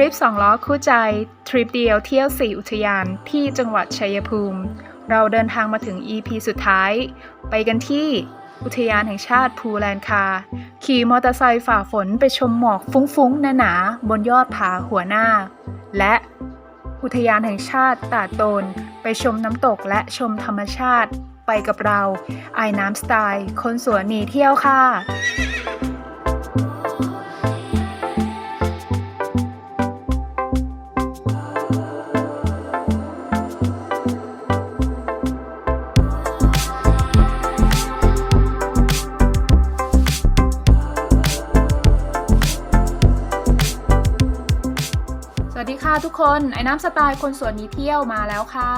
ริปสองล้อคู่ใจ ทริปเดียวเที่ยว4อุทยานที่จังหวัดชัยภูมิ เราเดินทางมาถึง EP สุดท้าย ไปกันที่อุทยานแห่งชาติภูแลนคา ขี่มอเตอร์ไซค์ฝ่าฝนไปชมหมอกฟุ้งๆหนาๆบนยอดผาหัวหน้า และอุทยานแห่งชาติตาโตน ไปชมน้ำตกและชมธรรมชาติ ไปกับเราไอน้ำสไตล์ คนสวนหนีเที่ยวค่ะ ค่ะทุกคนไอ้น้ำสไตล์คนสวนหนี้เที่ยวมาแล้วค่ะ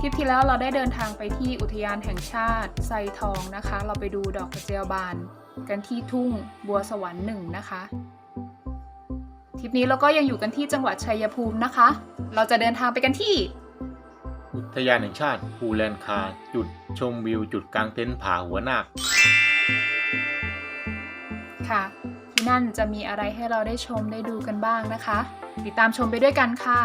ทริปที่แล้วเราได้เดินทางไปที่อุทยานแห่งชาติไซทองนะคะ เราไปดูดอกกระเจียวบาน กันที่ทุ่งบัวสวรรค์หนึ่งนะคะทริปนี้เราก็ยังอยู่กันที่จังหวัดชัยภูมินะคะ เราจะเดินทางไปกันที่ อุทยานแห่งชาติภูแลนคา จุดชมวิวจุดกลางเต็นท์ผาหัวนาคค่ะ ที่นั่นจะมีอะไรให้เราได้ชมได้ดูกันบ้างนะคะ ติดตามชมไปด้วยกันค่ะ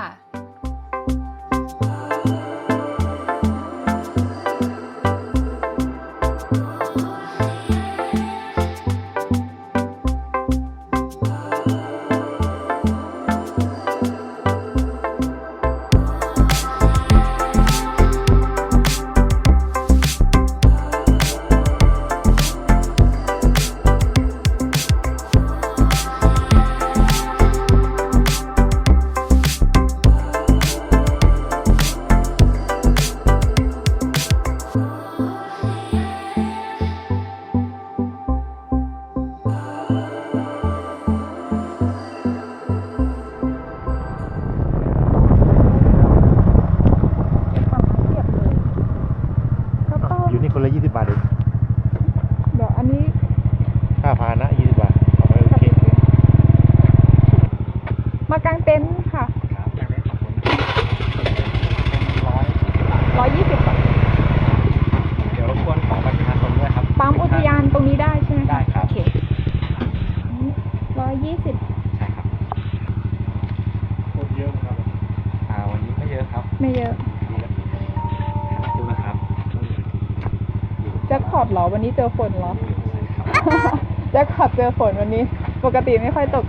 วันนี้เจอฝนเหรอใช่ครับแจ็คพอตเจอฝนวันนี้ ปกติไม่ค่อยตก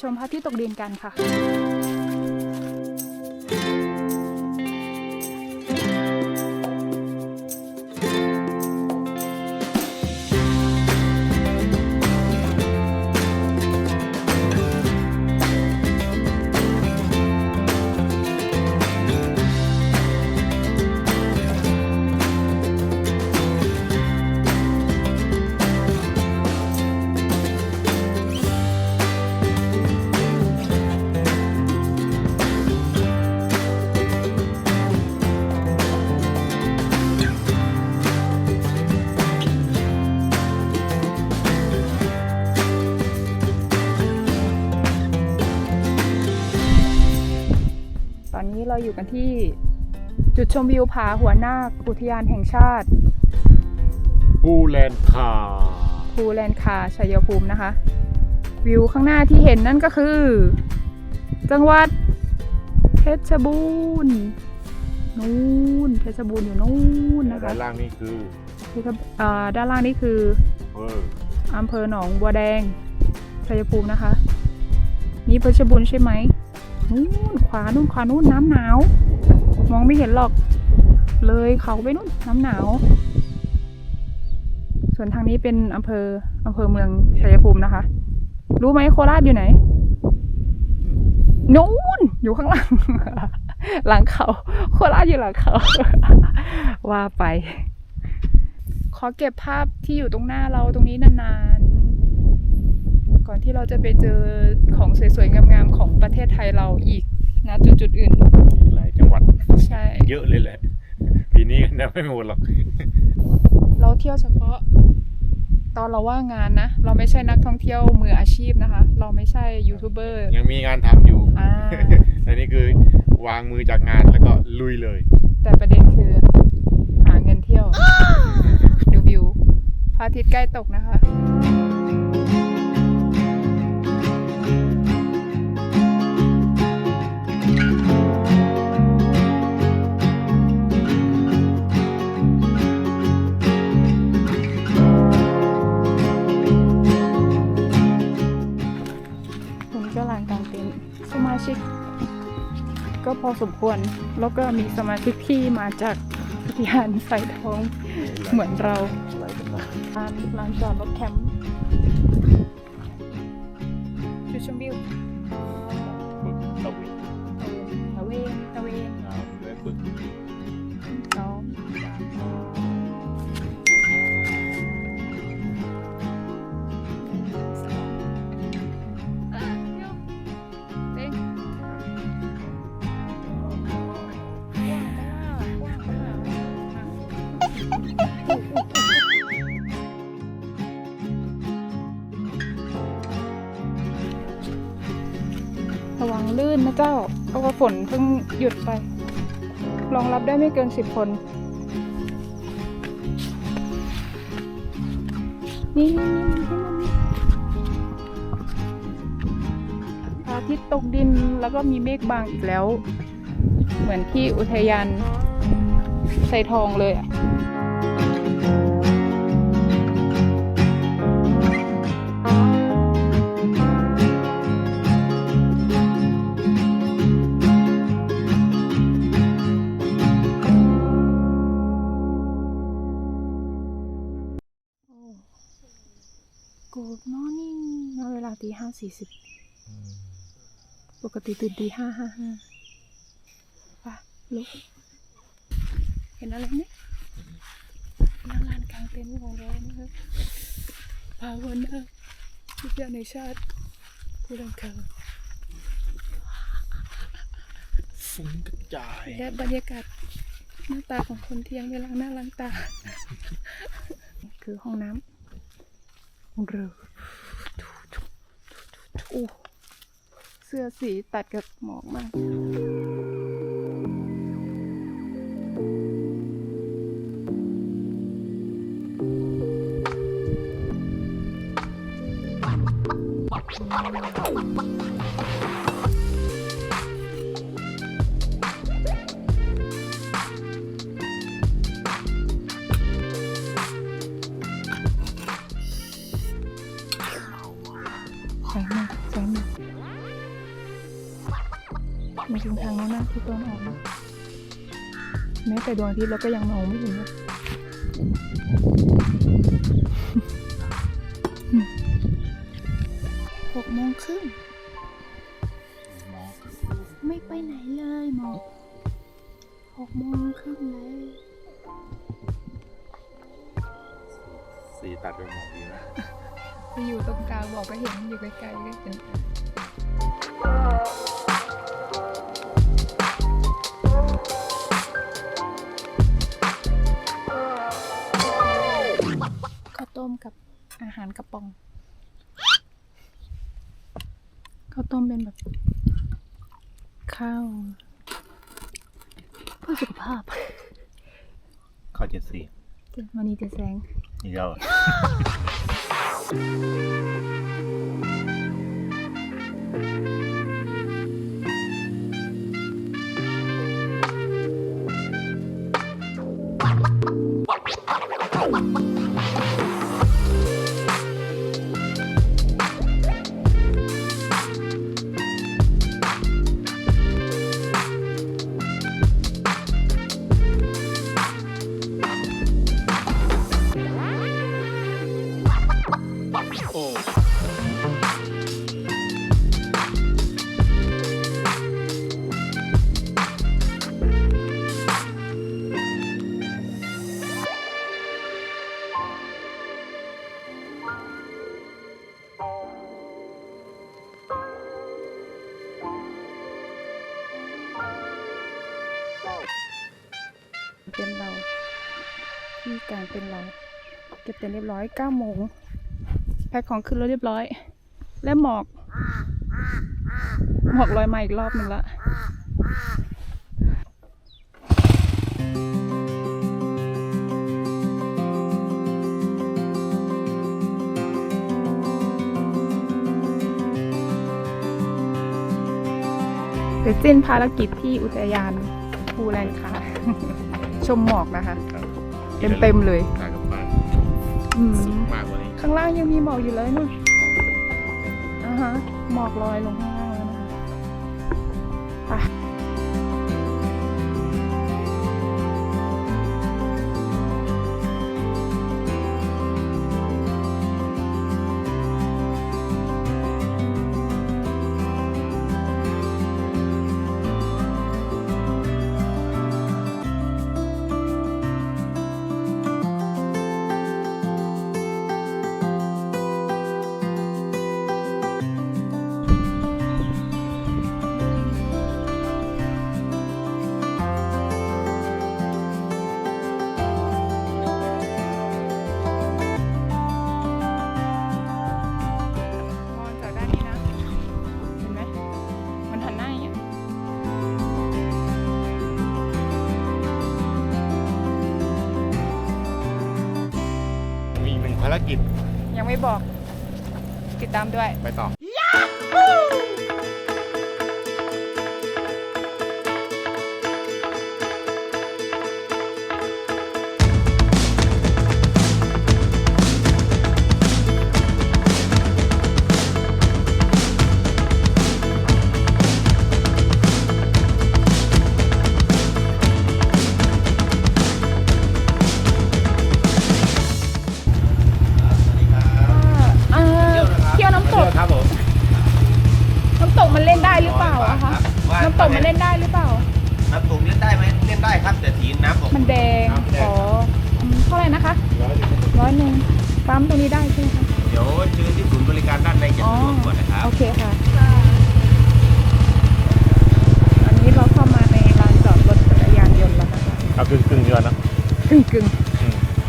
ชมพระอาที่ตกดินกันค่ะ เราอยู่กันที่จุดชมวิวผาหัวนาคอุทยานแห่งชาติภูแลนคาภูแลนคาชัยภูมินะคะ วิวข้างหน้าที่เห็นนั่นก็คือ จังหวัดเพชรบูรณ์นู่นเพชรบูรณ์อยู่นู่นนะคะด้านล่างนี่คือเพชรเอ่อด้านล่างนี่คือเอออำเภอหนองบัวแดงชัยภูมินะคะ นี่เพชรบูรณ์ใช่ไหม นู่นขวานู่นขวานู่นน้ำหนาว มองไม่เห็นหรอก เลยเขาไปนู่นน้ำหนาว ส่วนทางนี้เป็นอำเภออำเภอเมืองชัยภูมินะคะ รู้ไหมโคราชอยู่ไหนนู่นอยู่ข้างหลัง หลังเขา โคราชอยู่หลังเขา ว่าไป ขอเก็บภาพที่อยู่ตรงหน้าเราตรงนี้นานๆ ก่อนที่เราจะไปเจอของสวยๆ งามๆ ของประเทศไทยเราอีกนะจุดๆ อื่น หลายจังหวัดใช่ เยอะเลยแหละ ปีนี้กันไม่หมดหรอก เราเที่ยวเฉพาะ ตอนเราว่างงานนะ เราไม่ใช่นักท่องเที่ยวมืออาชีพนะคะ เราไม่ใช่ยูทูบเบอร์ยังมีงานทำอยู่อ่าอันนี้คือวางมือจากงานแล้วก็ลุยเลย แต่ประเด็นคือหาเงินเที่ยว ดูวิวพระอาทิตย์ใกล้ตกนะคะ พอสมควร แล้วก็มีสมาชิกที่มาจากอุทยานไฟทองเหมือนเราไหลกันมาลานลานจอดรถแคมป์จุดชมวิว เจ้า เพราะว่าฝนเพิ่งหยุดไป รองรับได้ไม่เกินสิบคนนี่นี่นี่นี่พระอาทิตย์ตกดินแล้วก็มีเมฆบางอีกแล้ว เหมือนที่อุทยานไซทองเลยอะ สี่สิบปกติตื่นตีห้าห้าห้าไปลุกเห็นอะไรไหมหน้าลานกลางเต็นท์ของเรานะคะพาวันนะทุกอย่างในชาติผู้ดังคาฟุ้งกระจายและบรรยากาศหน้าตาของคนที่ยังไม่ล้างหน้าล้างตา คือห้องน้ำของเราโอ้เสื้อสีตัดกับหมอกมาก อาทิตย์เราก็ยังมองไม่เห็นเลยหกโมงครึ่งหมอกไม่ไปไหนเลยหมอกหกโมงครึ่งเลยสีตัดเป็นหมอกดีนะไปอยู่ตรงกลางบอกก็เห็นอยู่ไกลๆก็เห็น อาหารกระป๋องข้าวต้มเป็นแบบ ข้าวเพื่อสุขภาพข้าวเจ็ดสีวันนี้จะแซงอีกแล้ว ก็บเต็นท์เรียบร้อย9โมงแพ็คของขึ้นรถเรียบร้อย และหมอกหมอกลอยมาอีกรอบหนึ่งละเสร็จสิ้นภารกิจที่อุทยานภูแลนคาชมหมอกนะคะ เต็มๆเลยถ่ายกับบ้าน อืม สูงมากกว่านี้ ข้างล่างยังมีหมอกอยู่เลยนู่นอ่าฮะ หมอกลอยลงข้า ตามด้วย ไปต่อ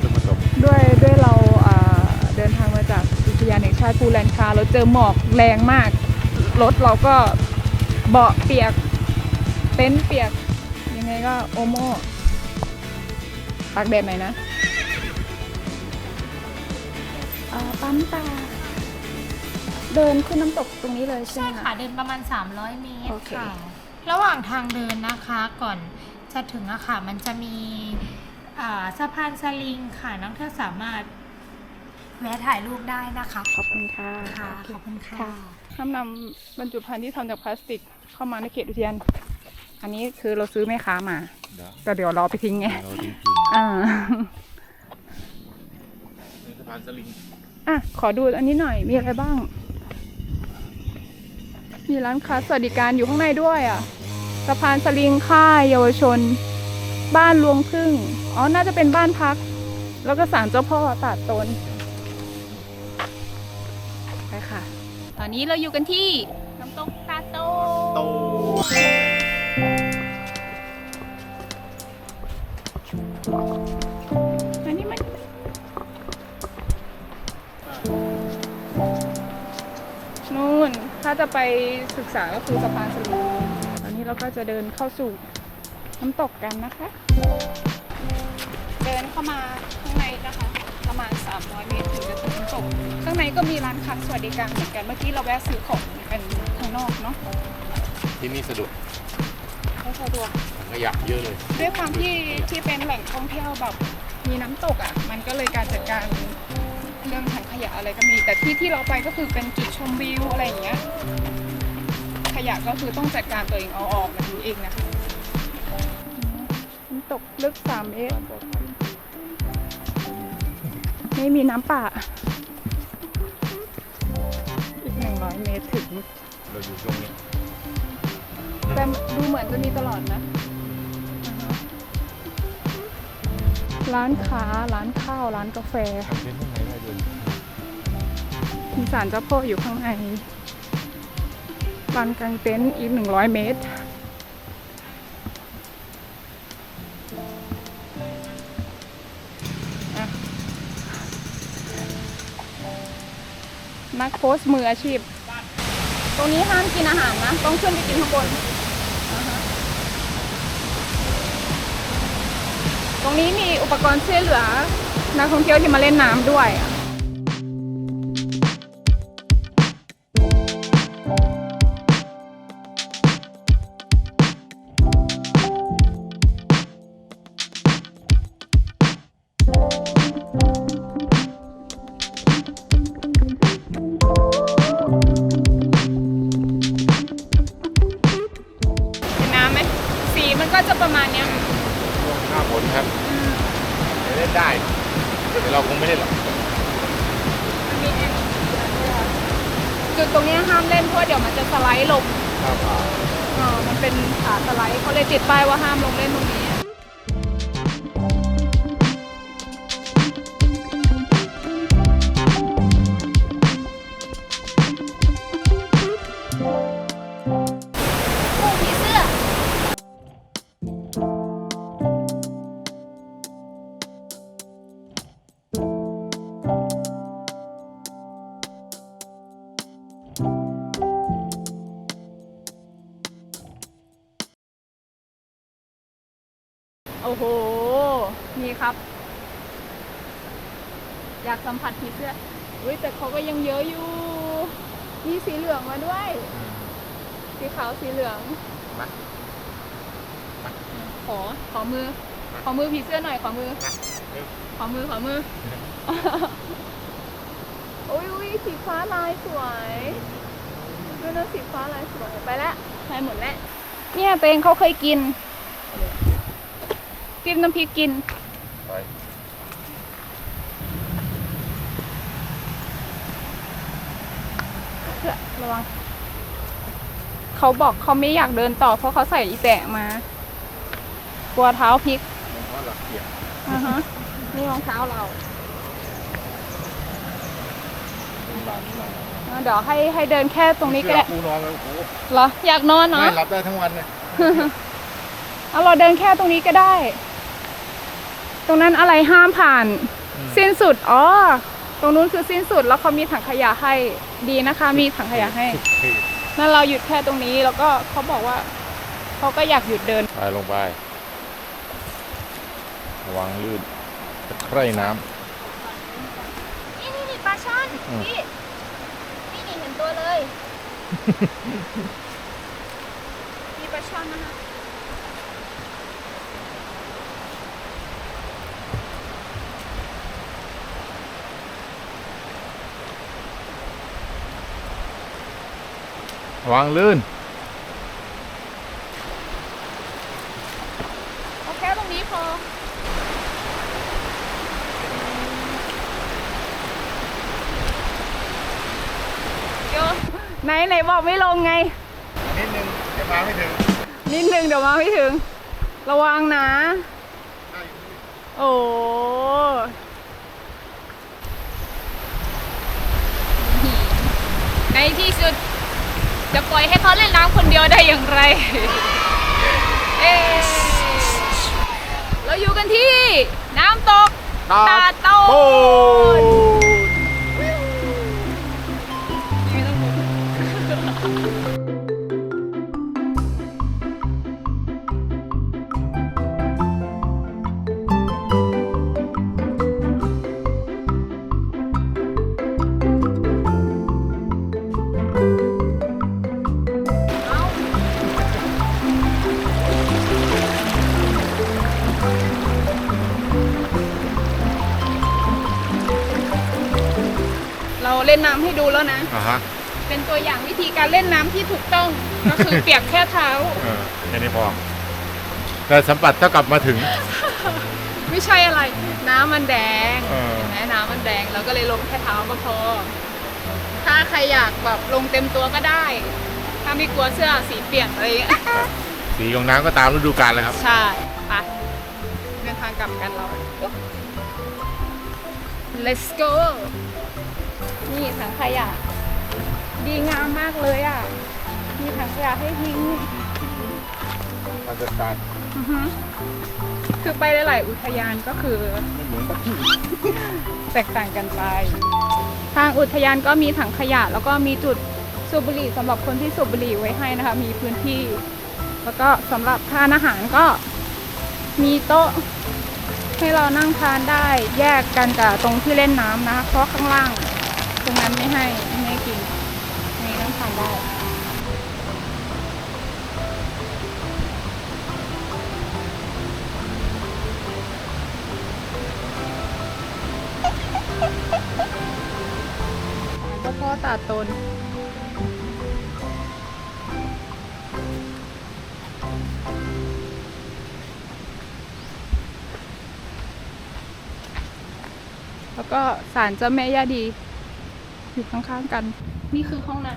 อืมกึ่งผสมๆด้วยด้วยเราอ่าเดินทางมาจากอุทยานแห่งชาติภูแลนคาเราเจอหมอกแรงมาก รถเราก็เบาะเปียกเต็นท์เปียก ยังไงก็โอโม่ตากแดดหน่อยนะอ่าปั๊มตา เดินขึ้นน้ำตกตรงนี้เลยใช่ใช่ไหมค่ะคะ เดินประมาณ 300 เมตโอรเค ค่ะ ระหว่างทางเดินนะคะก่อนจะถึงอะค่ะ มันจะมีอ่า สะพานสลิงค่ะนักท่องเที่ยวสามารถแวะถ่ายรูปได้นะคะ ขอบคุณค่ะค่ะขอบคุณค่ะห้ามนำบรรจุภัณฑ์ที่ทำจากพลาสติกเข้ามาในเขตอุทยานอันนี้คือเราซื้อแม่ค้ามาเดี๋ยวแต่เดี๋ยวเราไปทิ้งไงเราจริงอ่าๆในสะพานสลิงอะขอดูอันนี้หน่อยมีอะไรบ้าง มีร้านค้าสวัสดิการอยู่ข้างในด้วยอะสะพานสลิงค่ายเยาวชน บ้านรวงพึ่งอ๋อ น่าจะเป็นบ้านพัก แล้วก็ศาลเจ้าพ่อตาดตนไปค่ะ ตอนนี้เราอยู่กันที่น้ำตกตาโตโตอันนี้มันนู่น ถ้าจะไปศึกษาก็คือสะพานสลิงตอนนี้เราก็จะเดินเข้าสู่ น้ำตกกันนะคะ เดินเข้ามาข้างในนะคะ ประมาณ 300 เมตรถึงจะถึงน้ำตก ข้างในก็มีร้านค้าสวัสดิการเหมือนกัน เมื่อกี้เราแวะซื้อของกันข้างนอกเนาะที่นี่สะดวกก็สะดวกถังขยะเยอะเลย ด้วยความที่ที่เป็นแหล่งท่องเที่ยวแบบมีน้ำตกอะ มันก็เลยการจัดการเรื่องถังขยะอะไรก็มี แต่ที่ที่เราไปก็คือเป็นจุดชมวิวอะไรอย่างเงี้ย ขยะก็คือต้องจัดการตัวเองเอาออกมาดูเองนะคะน้ำ ตกลึกสามเมตร ไม่มีน้ำป่า อีกหนึ่งร้อยเมตรถึง เราอยู่ช่วงนี้แต่ดูเหมือนจะมีตลอดนะ ร้านค้า ร้านข้าว ร้านกาแฟทำเป็นข้างในได้ด้วยมีศาลเจ้าพ่ออยู่ข้างในลานกลางเต็นท์อีกหนึ่งร้อยเมตร นักโพสมืออาชีพ ตรงนี้ห้ามกินอาหารนะ ต้องขึ้นไปกินข้างบน ตรงนี้มีอุปกรณ์ช่วยเหลือนักท่องเที่ยวที่มาเล่นน้ำด้วย ครับเล่นได้แต่เราคงไม่เล่นหรอกมันมีแอ่งจุดตรงเนี้ยห้ามเล่นเพราะเดี๋ยวมันจะสไลด์ลงหน้าผาเออมันเป็นขาสไลด์เขาเลยติดป้ายว่าห้ามลงเล่นตรงนี้ อยากสัมผัสผีเสื้ออุ้ยแต่เขาก็ยังเยอะอยู่ มีสีเหลืองมาด้วย สีขาวสีเหลืองมาขอขอมือ ขอมือผีเสื้อหน่อยขอมือ ขอมือขอมืออุ้ยอุ้ยสีฟ้าลายสวยดูนะสีฟ้าลายสวยไปแล้วไปหมดแล้วเนี่ยเตงเขาเคยกินจิ้มน้ำพริกกิน ไป เพื่อ ระวังเขาบอกเขาไม่อยากเดินต่อ เพราะเขาใส่อีแตะมากลัวเท้าพลิกเพราะหลักเกียรอ่าฮะนี่รองเท้าเราอ่าเดี๋ยวให้ให้เดินแค่ตรงนี้ก็ได้กูนอนแล้วโอ้โหเหรออยากนอนเนาะ ไม่หลับได้ทั้งวันเลยเอาเราเดินแค่ตรงนี้ก็ได้ ตรงนั้นอะไรห้ามผ่าน สิ้นสุด อ๋อ ตรงนู้นคือสิ้นสุดแล้วเขามีถังขยะให้ดีนะคะ มีถังขยะให้นั่นเราหยุดแค่ตรงนี้แล้วก็เขาบอกว่าเขาก็อยากหยุดเดินไปลงไประวังลื่นตะไคร่น้นี่นี่นี่ปลาช่อนอืมพี่นี่นี่เห็นตัวเลย มีปลาช่อนนะคะ วางลื่นเอาแค่ตรงนี้พอโยไหนไหนบอกไม่ลงไง นิดนึงเดี๋ยวมาไม่ถึงนิดนึงเดี๋ยวมาไม่ถึง ระวังนะ โอ้ในที่สุด จะปล่อยให้เขาเล่นน้ำคนเดียวได้อย่างไร เอ๊ะเราอยู่กันที่น้ำตกตาโตน ล่นน้ำให้ดูแล้วนะ อ่าฮะเป็นตัวอย่างวิธีการเล่นน้ำที่ถูกต้อง ก็คือเปียกแค่เท้า เออแค่นี้พอแต่สัมผัสเท่ากับมาถึง ไม่ใช่อะไร น้ำมันแดงเออ เห็นไหมน้ำมันแดงเราก็เลยลงแค่เท้าก็พอ ถ้าใครอยากแบบลงเต็มตัวก็ได้ ถ้าไม่กลัวเสื้อสีเปลี่ยนอะไรอย่างเงี้ย สีของน้ำก็ตามฤดูกาลเลยครับ ใช่ไปเดินทางกลับกันเรา let's go นี่ถังขยะ ดีงามมากเลยอะ มีถังขยะให้ทิ้งมันจะการอือฮึคือไปหลาย ๆ อุทยานก็คือ ไม่เหมือนกับที่แตกต่างกันไป ทางอุทยานก็มีถังขยะ แล้วก็มีจุดสูบบุหรี่สำหรับคนที่สูบบุหรี่ไว้ให้นะคะ มีพื้นที่ แล้วก็สำหรับทานอาหารก็มีโต๊ะให้เรานั่งทานได้แยกกันกับตรงที่เล่นน้ำนะคะเพราะข้างล่าง ตรงนั้นไม่ให้ไม่ให้กินนี่นั่งทานได้เจ้าพ่อตาตนแล้วก็ศาลเจ้าแม่ย่าดี อยู่ข้างๆกัน นี่คือห้องน้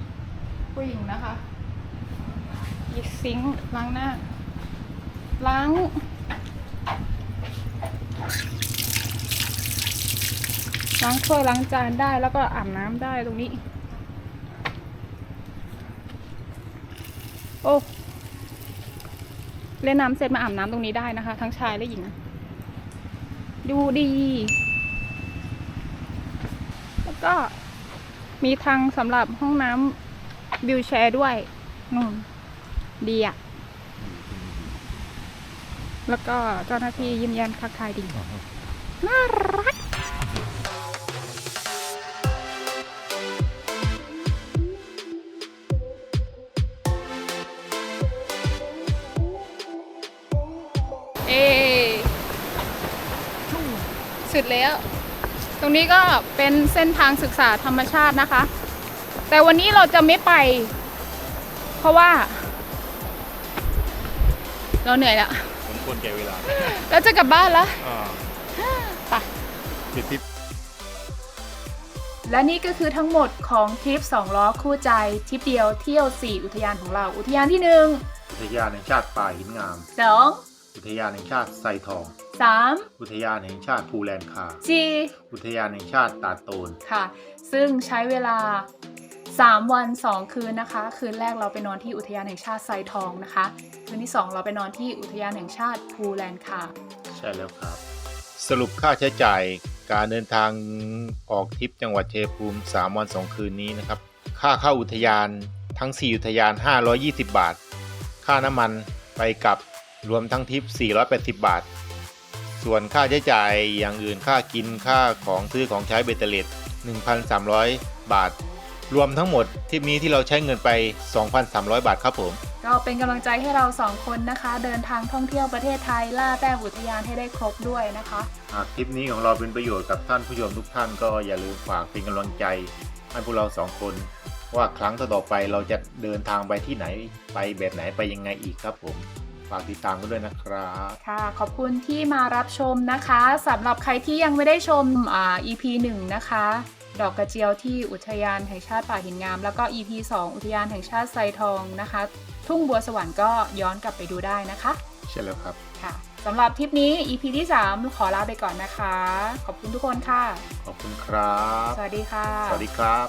ำผู้หญิงนะคะหยิบซิงค์ล้างหน้า ล้างล้างถ้วยล้างจานได้แล้วก็อาบน้ำได้ตรงนี้ โอ้เล่นน้ำเสร็จมาอาบน้ำตรงนี้ได้นะคะ ทั้งชายและหญิง ดูดี ก็มีทางสำหรับห้องน้ำวิวแชร์ด้วยนู่นดีอะแล้วก็เจ้าหน้าที่ยิ้มแย้มทักทายดี น่ารัก เอสุดแล้ว ตรงนี้ก็เป็นเส้นทางศึกษาธรรมชาตินะคะ แต่วันนี้เราจะไม่ไป เพราะว่า เราเหนื่อยแล้วสมควรแก่เวลาเราจะกลับบ้านแล้วอ่าไปติดทิศและนี่ก็คือทั้งหมดของทริป 2 ล้อคู่ใจทริปเดียวเที่ยว 4 อุทยานของเรา อุทยานที่อุทยานแห่งชาติป่าหินงาม1 2 อุทยานแห่งชาติไซทอง 3 อุทยานแห่งชาติภูแลนคา4อุทยานแห่งชาติตาดโตน ค่ะ ซึ่งใช้เวลา 3 วัน 2 คืนนะคะ คืนแรกเราไปนอนที่อุทยานแห่งชาติไซทองนะคะ คืนที่ 2 เราไปนอนที่อุทยานแห่งชาติภูแลนคา ใช่แล้วครับ สรุปค่าใช้จ่ายการเดินทางออกทริปจังหวัดชัยภูมิ 3 วัน 2 คืนนี้นะครับ ค่าเข้าอุทยานทั้ง 4 อุทยาน 520 บาท ค่าน้ำมันไปกลับ รวมทั้งทริป 480 บาท ส่วนค่าใช้จ่ายอย่างอื่นค่ากินค่าของซื้อของใช้เบตเตอร์เลต1,300 บาท รวมทั้งหมดทริปนี้ที่เราใช้เงินไป 2,300 บาทครับผม ก็เป็นกำลังใจให้เราสองคนนะคะ เดินทางท่องเที่ยวประเทศไทย ล่าแต้มอุทยานให้ได้ครบด้วยนะคะหากคลิปนี้ของเราเป็นประโยชน์กับท่านผู้ชมทุกท่านก็อย่าลืมฝากเป็นกำลังใจให้พวกเราสองคนว่าครั้งต่อๆไปเราจะเดินทางไปที่ไหนไปแบบไหนไปยังไงอีกครับผม ฝากติดตามกันด้วยนะครับค่ะ ขอบคุณที่มารับชมนะคะสำหรับใครที่ยังไม่ได้ชมอ่า EP 1 นะคะ ดอกกระเจียวที่อุทยานแห่งชาติป่าหินงาม แล้วก็ EP 2 อุทยานแห่งชาติไซทองนะคะ ทุ่งบัวสวรรค์ก็ย้อนกลับไปดูได้นะคะใช่แล้วครับค่ะสำหรับทริปนี้ EP ที่ 3 ขอลาไปก่อนนะคะ ขอบคุณทุกคนค่ะ ขอบคุณครับ สวัสดีค่ะ สวัสดีครับ